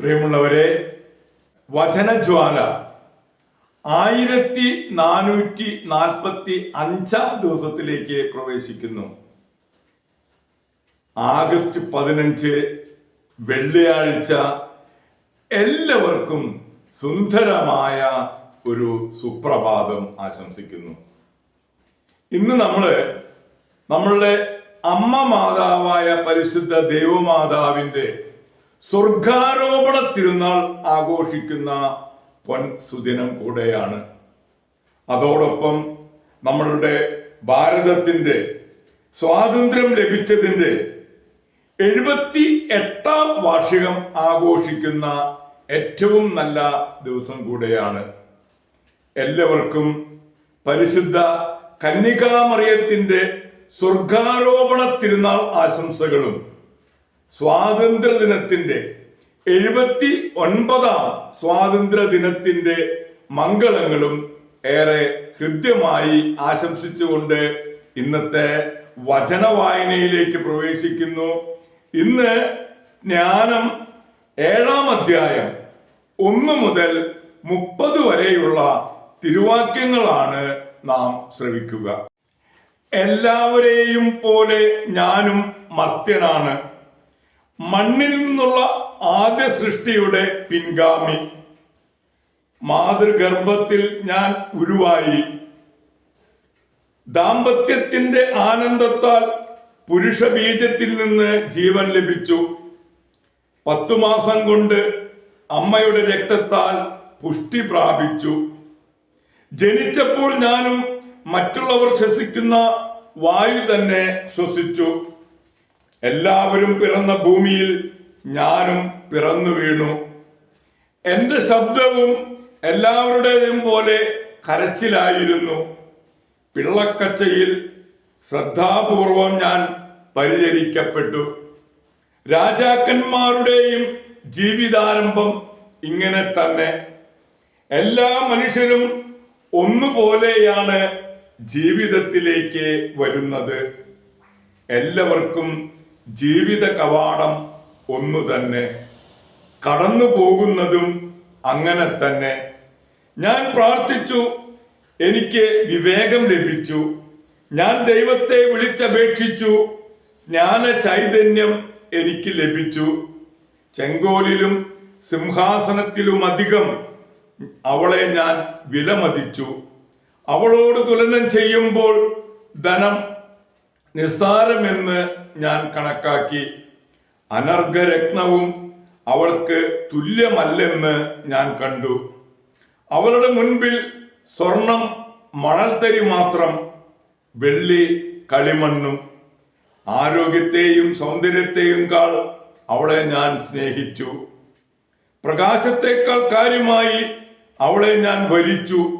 പ്രിയമുള്ളവരെ വചനജ്വാല ആയിരത്തി നാനൂറ്റി നാൽപ്പത്തി അഞ്ചാം ദിവസത്തിലേക്ക് പ്രവേശിക്കുന്നു. ആഗസ്റ്റ് പതിനഞ്ച് വെള്ളിയാഴ്ച എല്ലാവർക്കും സുന്ദരമായ ഒരു സുപ്രഭാതം ആശംസിക്കുന്നു. ഇന്ന് നമ്മൾ നമ്മളുടെ അമ്മ മാതാവായ പരിശുദ്ധ ദൈവമാതാവിന്റെ സ്വർഗാരോപണ തിരുനാൾ ആഘോഷിക്കുന്ന പൊൻ സുദിനം കൂടെയാണ്. അതോടൊപ്പം നമ്മളുടെ ഭാരതത്തിന്റെ സ്വാതന്ത്ര്യം ലഭിച്ചതിന്റെ എഴുപത്തി എട്ടാം വാർഷികം ആഘോഷിക്കുന്ന ഏറ്റവും നല്ല ദിവസം കൂടെയാണ്. എല്ലാവർക്കും പരിശുദ്ധ കന്യകാമറിയത്തിന്റെ സ്വർഗാരോപണ തിരുനാൾ ആശംസകളും. സ്വാതന്ത്ര്യ ദിനത്തിന്റെ എഴുപത്തി ഒൻപതാം സ്വാതന്ത്ര്യ ദിനത്തിന്റെ മംഗളങ്ങളും ഏറെ ഹൃദ്യമായി ആശംസിച്ചുകൊണ്ട് ഇന്നത്തെ വചന വായനയിലേക്ക് പ്രവേശിക്കുന്നു. ഇന്ന് ജ്ഞാനം ഏഴാം അധ്യായം ഒന്ന് മുതൽ മുപ്പത് വരെയുള്ള തിരുവാക്യങ്ങളാണ് നാം ശ്രവിക്കുക. എല്ലാവരെയും പോലെ ഞാനും മർത്യനാണ്. മണ്ണിൽ നിന്നുള്ള ആദ്യ സൃഷ്ടിയുടെ പിൻഗാമി. മാതൃഗർഭത്തിൽ ഞാൻ ഉരുവായി. ദാമ്പത്യത്തിന്റെ ആനന്ദത്താൽ പുരുഷ ബീജത്തിൽ നിന്ന് ജീവൻ ലഭിച്ചു. പത്തു മാസം കൊണ്ട് അമ്മയുടെ രക്തത്താൽ പുഷ്ടി പ്രാപിച്ചു. ജനിച്ചപ്പോൾ ഞാനും മറ്റുള്ളവർ ശ്വസിക്കുന്ന വായു തന്നെ ശ്വസിച്ചു. എല്ലാവരും പിറന്ന ഭൂമിയിൽ ഞാനും പിറന്നു വീണു. എന്റെ ശബ്ദവും എല്ലാവരുടേതും പോലെ കരച്ചിലായിരുന്നു. പിള്ളക്കച്ചയിൽ ശ്രദ്ധാപൂർവം ഞാൻ പരിചരിക്കപ്പെട്ടു. രാജാക്കന്മാരുടെയും ജീവിതാരംഭം ഇങ്ങനെ തന്നെ. എല്ലാ മനുഷ്യരും ഒന്നുപോലെയാണ് ജീവിതത്തിലേക്ക് വരുന്നത്. എല്ലാവർക്കും ജീവിത കവാടം ഒന്നു തന്നെ. കടന്നു പോകുന്നതും അങ്ങനെ തന്നെ. ഞാൻ പ്രാർത്ഥിച്ചു എനിക്ക് വിവേകം ലഭിച്ചു. ഞാൻ ദൈവത്തെ വിളിച്ചപേക്ഷിച്ചു ജ്ഞാന ചൈതന്യം എനിക്ക് ലഭിച്ചു. ചെങ്കോലിലും സിംഹാസനത്തിലും അധികം അവളെ ഞാൻ വിലമതിച്ചു. അവളോട് തുലനം ചെയ്യുമ്പോൾ ധനം നിസ്സാരമെന്ന് ഞാൻ കണക്കാക്കി. അനർഘരത്നവും അവൾക്ക് തുല്യമല്ലെന്ന് ഞാൻ കണ്ടു. അവളുടെ മുൻപിൽ സ്വർണം മണൽത്തരി മാത്രം വെള്ളി കളിമണ്ണും. ആരോഗ്യത്തെയും സൗന്ദര്യത്തെയും കാൾ അവളെ ഞാൻ സ്നേഹിച്ചു. പ്രകാശത്തെക്കാൾ കാര്യമായി അവളെ ഞാൻ വരിച്ചു.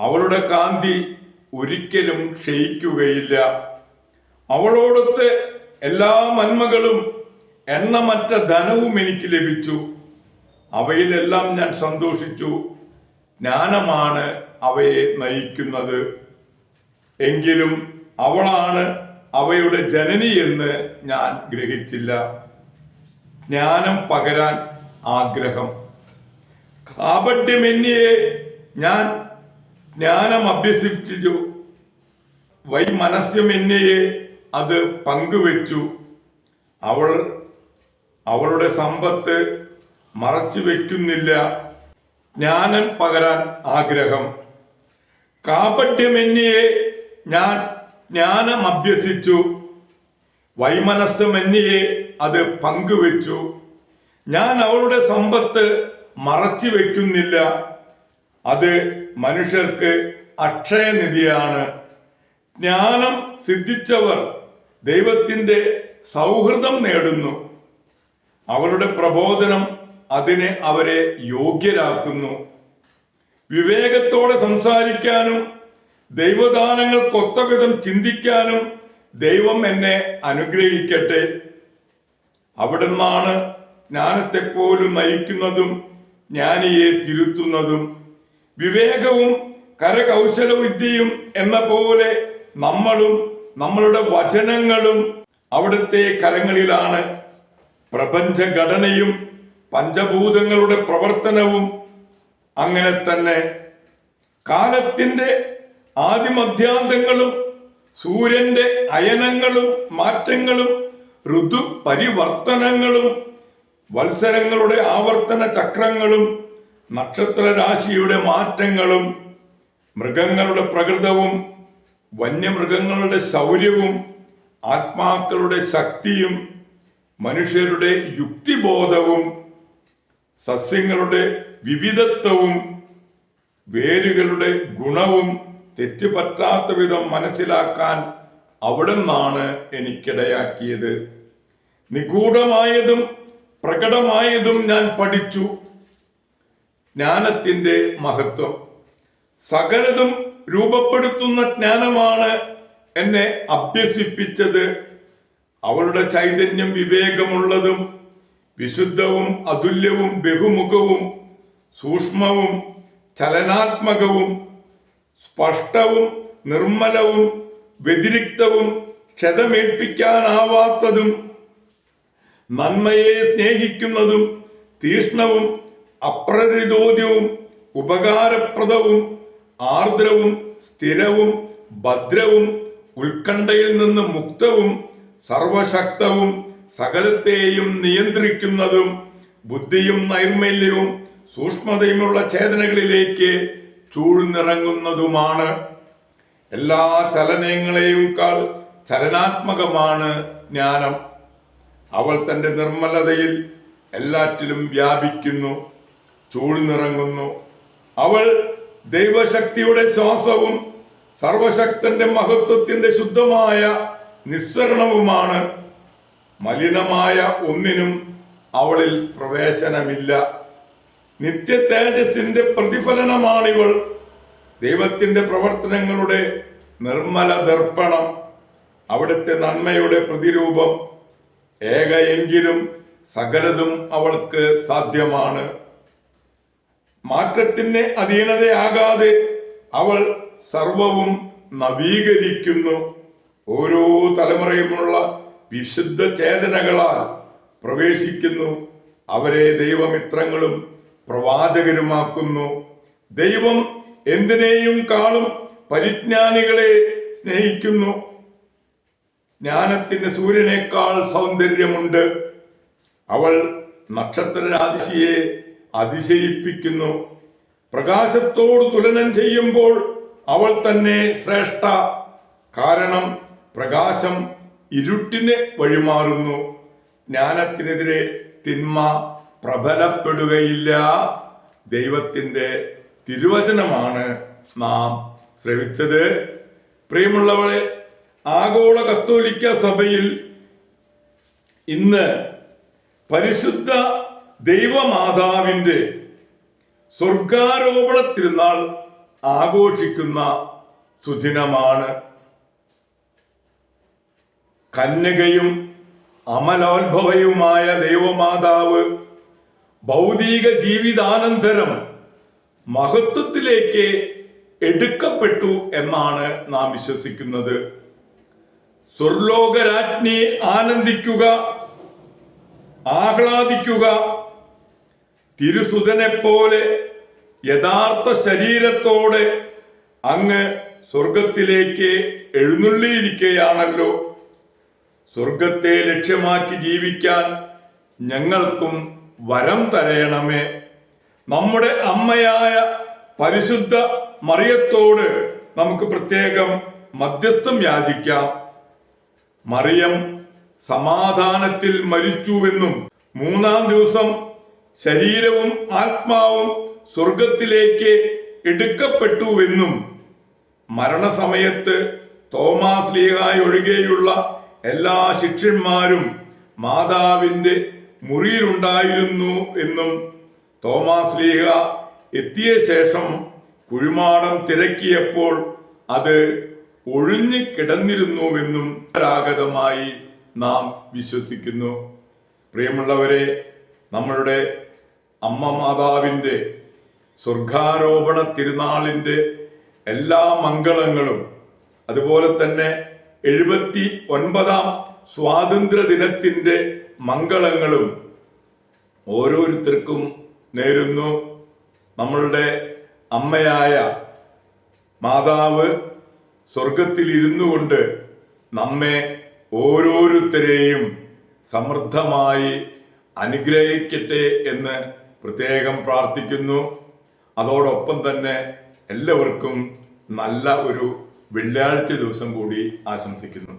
അവളുടെ കാന്തി ഒരിക്കലും ക്ഷയിക്കുകയില്ല. അവളോടൊത്ത് എല്ലാ നന്മകളും എണ്ണമറ്റ ധനവും എനിക്ക് ലഭിച്ചു. അവയിലെല്ലാം ഞാൻ സന്തോഷിച്ചു. ജ്ഞാനമാണ് അവയെ നയിക്കുന്നത്. എങ്കിലും അവളാണ് അവയുടെ ജനനി എന്ന് ഞാൻ ഗ്രഹിച്ചില്ല. ജ്ഞാനം പകരാൻ ആഗ്രഹം. കാപട്യമെന്നിയെ ഞാൻ ജ്ഞാനം അഭ്യസിപ്പിച്ചു വൈ വൈമനസ്യമെന്നിയെ അത് പങ്കുവെച്ചു. അവൾ അവളുടെ സമ്പത്ത് മറച്ചു വെക്കുന്നില്ല. ജ്ഞാനം പകരാൻ ആഗ്രഹം. കാപട്യമെന്നിയെ ഞാൻ ജ്ഞാനം അഭ്യസിച്ചു. വൈമനസ്സമെന്നിയെ അത് പങ്കുവെച്ചു. ഞാൻ അവളുടെ സമ്പത്ത് മറച്ചു വെക്കുന്നില്ല. അത് മനുഷ്യർക്ക് അക്ഷയനിധിയാണ്. ജ്ഞാനം സിദ്ധിച്ചവർ ദൈവത്തിന്റെ സൗഹൃദം നേടുന്നു. അവരുടെ പ്രബോധനം അതിനെ അവരെ യോഗ്യരാക്കുന്നു. വിവേകത്തോടെ സംസാരിക്കാനും ദൈവദാനങ്ങൾ വിധം ചിന്തിക്കാനും ദൈവം എന്നെ അനുഗ്രഹിക്കട്ടെ. അവിടുന്നാണ് ജ്ഞാനത്തെപ്പോലും നയിക്കുന്നതും ജ്ഞാനിയെ തിരുത്തുന്നതും. വിവേകവും കരകൗശല വിദ്യയും എന്ന പോലെ നമ്മളും നമ്മളുടെ വചനങ്ങളും അവിടുത്തെ കരങ്ങളിലാണ്. പ്രപഞ്ചഘടനയും പഞ്ചഭൂതങ്ങളുടെ പ്രവർത്തനവും അങ്ങനെ തന്നെ. കാലത്തിന്റെ ആദിമധ്യാന്തങ്ങളും സൂര്യന്റെ അയനങ്ങളും മാറ്റങ്ങളും ഋതു പരിവർത്തനങ്ങളും വത്സരങ്ങളുടെ ആവർത്തന ചക്രങ്ങളും നക്ഷത്രരാശിയുടെ മാറ്റങ്ങളും മൃഗങ്ങളുടെ പ്രകൃതവും വന്യമൃഗങ്ങളുടെ ശൗര്യവും ആത്മാക്കളുടെ ശക്തിയും മനുഷ്യരുടെ യുക്തിബോധവും സസ്യങ്ങളുടെ വിവിധത്വവും വേരുകളുടെ ഗുണവും തെറ്റുപറ്റാത്ത വിധം മനസ്സിലാക്കാൻ അവിടെ നിന്നാണ് എനിക്കിടയാക്കിയത്. നിഗൂഢമായതും പ്രകടമായതും ഞാൻ പഠിച്ചു. ജ്ഞാനത്തിന്റെ മഹത്വം. സകലതും രൂപപ്പെടുത്തുന്ന ജ്ഞാനമാണ് എന്നെ അഭ്യസിപ്പിച്ചത്. അവളുടെ ചൈതന്യം വിവേകമുള്ളതും വിശുദ്ധവും അതുല്യവും ബഹുമുഖവും സൂക്ഷ്മവും ചലനാത്മകവും സ്പഷ്ടവും നിർമ്മലവും വ്യതിരിക്തവും ക്ഷതമേൽപ്പിക്കാനാവാത്തതും നന്മയെ സ്നേഹിക്കുന്നതും തീഷ്ണവും അപ്രരിതോദ്യവും ഉപകാരപ്രദവും ആർദ്രവും സ്ഥിരവും ഭദ്രവും ഉത്കണ്ഠയിൽ നിന്ന് മുക്തവും സർവശക്തവും സകലത്തെയും നിയന്ത്രിക്കുന്നതും ബുദ്ധിയും നൈർമല്യവും സൂക്ഷ്മതയുമുള്ള ചേതനകളിലേക്ക് ചൂഴ്ന്നിറങ്ങുന്നതുമാണ്. എല്ലാ ചലനങ്ങളെയുംക്കാൾ ചലനാത്മകമാണ് ജ്ഞാനം. അവൾ തന്റെ നിർമ്മലതയിൽ എല്ലാറ്റിലും വ്യാപിക്കുന്നു ചൂഴ്ന്നിറങ്ങുന്നു. അവൾ ദൈവശക്തിയുടെ ശ്വാസവും സർവശക്തന്റെ മഹത്വത്തിന്റെ ശുദ്ധമായ നിസ്സരണവുമാണ് മലിനമായ ഒന്നിനും അവളിൽ പ്രവേശനമില്ല. നിത്യ തേജസ്സിന്റെ പ്രതിഫലനമാണിവൾ. ദൈവത്തിന്റെ പ്രവർത്തനങ്ങളുടെ നിർമ്മല ദർപ്പണം. അവിടുത്തെ നന്മയുടെ പ്രതിരൂപം ഏകയെങ്കിലും സകലതും അവൾക്ക് സാധ്യമാണ്. മാറ്റത്തിന് അധീനതയാകാതെ അവൾ സർവവും നവീകരിക്കുന്നു. ഓരോ തലമുറയുമുള്ള വിശുദ്ധ ചേതനകളാൽ പ്രവേശിക്കുന്നു. അവരെ ദൈവമിത്രങ്ങളും പ്രവാചകരുമാക്കുന്നു. ദൈവം എന്തിനേയും കാളും പരിജ്ഞാനികളെ സ്നേഹിക്കുന്നു. ജ്ഞാനത്തിന് സൂര്യനേക്കാൾ സൗന്ദര്യമുണ്ട്. അവൾ നക്ഷത്രരാശിയെ അതിശയിപ്പിക്കുന്നു. പ്രകാശത്തോട് തുലനം ചെയ്യുമ്പോൾ അവൾ തന്നെ ശ്രേഷ്ഠ. കാരണം പ്രകാശം ഇരുട്ടിന് വഴിമാറുന്നു. ജ്ഞാനത്തിനെതിരെ തിന്മ പ്രബലപ്പെടുകയില്ല. ദൈവത്തിന്റെ തിരുവചനമാണ് നാം ശ്രവിച്ചത്. പ്രിയമുള്ളവരെ ആഗോള കത്തോലിക്ക സഭയിൽ ഇന്ന് പരിശുദ്ധ ദൈവമാതാവിന്റെ സ്വർഗാരോപണ തിരുനാൾ ആഘോഷിക്കുന്ന സുദിനമാണ്. കന്യകയും അമലോത്ഭവയുമായ ദൈവമാതാവ് ഭൗതിക ജീവിതാനന്തരം മഹത്വത്തിലേക്ക് എടുക്കപ്പെട്ടു എന്നാണ് നാം വിശ്വസിക്കുന്നത്. സ്വർലോകരാജ്ഞി ആനന്ദിക്കുക ആഹ്ലാദിക്കുക തിരുസുതനെ പോലെ യഥാർത്ഥ ശരീരത്തോടെ അങ്ങ് സ്വർഗത്തിലേക്ക് എഴുന്നള്ളിയിരിക്കുകയാണല്ലോ. സ്വർഗത്തെ ലക്ഷ്യമാക്കി ജീവിക്കാൻ ഞങ്ങൾക്കും വരം തരയണമേ നമ്മുടെ അമ്മയായ പരിശുദ്ധ മറിയത്തോട് നമുക്ക് പ്രത്യേകം മധ്യസ്ഥം യാചിക്കാം. മറിയം സമാധാനത്തിൽ മരിച്ചുവെന്നും മൂന്നാം ദിവസം ശരീരവും ആത്മാവും സ്വർഗത്തിലേക്ക് എടുക്കപ്പെട്ടുവെന്നും മരണസമയത്ത് തോമാസ് ലീഹായ് ഒഴികെയുള്ള എല്ലാ ശിഷ്യന്മാരും മാതാവിന്റെ മുറിയിലുണ്ടായിരുന്നു എന്നും തോമാസ് ലീഹ എത്തിയ ശേഷം കുഴിമാടം തിരക്കിയപ്പോൾ അത് ഒഴിഞ്ഞു കിടന്നിരുന്നുവെന്നും പരാഗതമായി നാം വിശ്വസിക്കുന്നു. പ്രിയമുള്ളവരെ നമ്മളുടെ അമ്മ മാതാവിന്റെ സ്വർഗാരോപണ തിരുനാളിന്റെ എല്ലാ മംഗളങ്ങളും അതുപോലെ തന്നെ എഴുപത്തി ഒൻപതാം സ്വാതന്ത്ര്യ ദിനത്തിന്റെ മംഗളങ്ങളും ഓരോരുത്തർക്കും നേരുന്നു. നമ്മളുടെ അമ്മയായ മാതാവ് സ്വർഗത്തിൽ ഇരുന്നു കൊണ്ട് നമ്മെ ഓരോരുത്തരെയും സമൃദ്ധമായി അനുഗ്രഹിക്കട്ടെ എന്ന് പ്രത്യേകം പ്രാർത്ഥിക്കുന്നു. അതോടൊപ്പം തന്നെ എല്ലാവർക്കും നല്ല ഒരു വെള്ളിയാഴ്ച ദിവസം കൂടി ആശംസിക്കുന്നു.